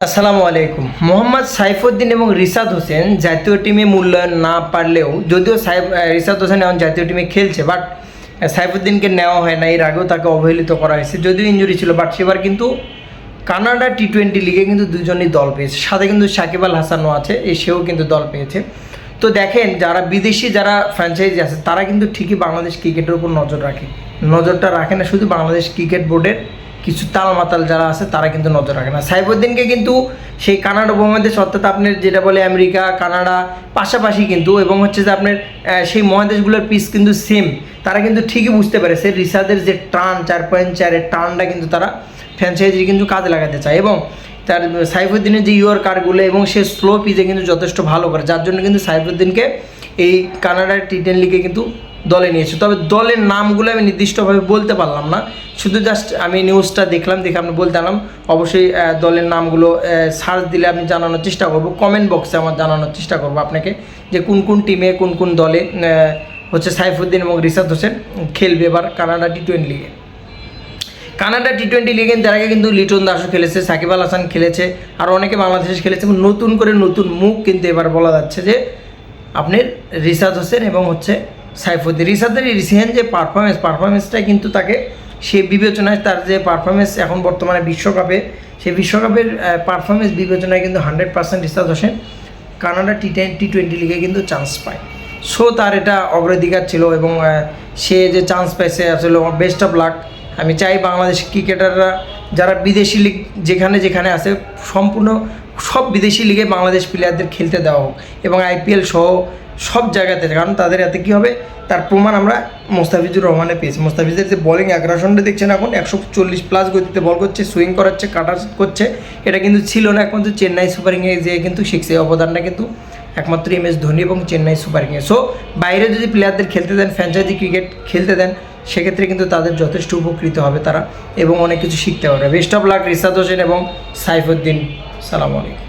আসসালামু আলাইকুম। মোহাম্মদ সাইফুদ্দিন এবং রিসাদ হোসেন জাতীয় টিমে মূল্যায়ন না পারলেও যদিও সাইফ আহ, রিসাদ হোসেন এখন জাতীয় টিমে খেলছে বাট সাইফুদ্দিনকে নেওয়া হয় না এর আগেও তাকে অবহেলিত করা হয়েছে যদিও ইঞ্জুরি ছিল বাট সেবার কিন্তু কানাডা টি টোয়েন্টি লিগে কিন্তু দুজনই দল পেয়েছে। সাথে কিন্তু সাকিব আল হাসানও আছে এই সেও কিন্তু দল পেয়েছে। তো দেখেন যারা বিদেশি যারা ফ্র্যাঞ্চাইজি আছে তারা কিন্তু ঠিকই বাংলাদেশ ক্রিকেটের উপর নজর রাখে। নজরটা রাখে না শুধু বাংলাদেশ ক্রিকেট বোর্ডের কিছু তাল মাতাল যারা আছে, তারা কিন্তু নজর রাখে না। সাইফুদ্দিনকে কিন্তু সেই কানাডা উপমহাদেশ, অর্থাৎ আপনার যেটা বলে আমেরিকা, কানাডা পাশাপাশি কিন্তু, এবং হচ্ছে যে আপনার সেই মহাদেশগুলোর পিস কিন্তু সেম তারা কিন্তু ঠিকই বুঝতে পারে সে রিসার্চের যে টান চার পয়েন্ট চারের টানটা কিন্তু তারা ফ্র্যাঞ্চাইজি কিন্তু কাজে লাগাতে চায়। এবং তার সাইফুদ্দিনের যে ইউর কারগুলো এবং সে স্লো পিচে কিন্তু যথেষ্ট ভালো করে, যার জন্য কিন্তু সাইফুদ্দিনকে এই কানাডার টি টেন লিগে কিন্তু দলে নিয়েছে। তবে দলের নামগুলো আমি নির্দিষ্টভাবে বলতে পারলাম না। শুধু জাস্ট আমি নিউজটা দেখলাম, দেখে আমি বলতে পারলাম, অবশ্যই দলের নামগুলো সার্চ দিলে আমি জানানোর চেষ্টা করব। কমেন্ট বক্সে আমার জানানোর চেষ্টা করব আপনাকে যে কোন কোন টিমে কোন কোন দলে হচ্ছে সাইফুদ্দিন এবং রিসাদ হোসেন খেলবে এবার কানাডা টি টোয়েন্টি লিগে কানাডা টি টোয়েন্টি লিগে তার আগে কিন্তু লিটন দাসও খেলেছে, সাকিব আল হাসান খেলেছে, আর অনেকে বাংলাদেশে খেলেছে এবং নতুন করে নতুন মুখ কিন্তু এবার বলা যাচ্ছে যে আপনার রিসাদ হোসেন এবং হচ্ছে সাইফুদ্দিন রিসাদের রিসেন্ট যে পারফরমেন্স পারফরমেন্সটাই কিন্তু তাকে সে বিবেচনায় তার যে পারফরমেন্স এখন বর্তমানে বিশ্বকাপে, সেই বিশ্বকাপের পারফরমেন্স বিবেচনায় কিন্তু hundred percent Rishad Hossain Canada T ten T twenty লিগে কিন্তু চান্স পায়। সো তার এটা অগ্রাধিকার ছিল এবং সে যে চান্স পাইছে, আসলে বেস্ট অফ লাক আমি চাই বাংলাদেশ ক্রিকেটাররা, যারা বিদেশি লিগ যেখানে যেখানে আছে, সম্পূর্ণ সব বিদেশি লিগে বাংলাদেশ প্লেয়ারদের খেলতে দেওয়া হোক এবং আইপিএল সহ সব জায়গাতে, কারণ তাদের এতে কী হবে? তার প্রমাণ আমরা মোস্তাফিজুর রহমানে পেয়েছি। মোস্তাফিজের যে বলিং অ্যাগ্রাসনটা দেখছেন এখন, একশো চল্লিশ প্লাস গতিতে বল করছে সুইং করাচ্ছে কাটার করছে, এটা কিন্তু ছিল না একমাত্র চেন্নাই সুপার সুপারিংয়ে যে কিন্তু শিখছে অবদানটা কিন্তু একমাত্র এম এস ধোনি এবং চেন্নাই সুপার কিংয়ে সো বাইরে যদি প্লেয়ারদের খেলতে দেন ফ্র্যাঞ্চাইজি ক্রিকেট খেলতে দেন, সেক্ষেত্রে কিন্তু তাদের যথেষ্ট উপকৃত হবে তারা এবং অনেক কিছু শিখতে পারবে। Best of luck Rishad Hossain এবং সাইফুদ্দিন। সালাম আলাইকুম।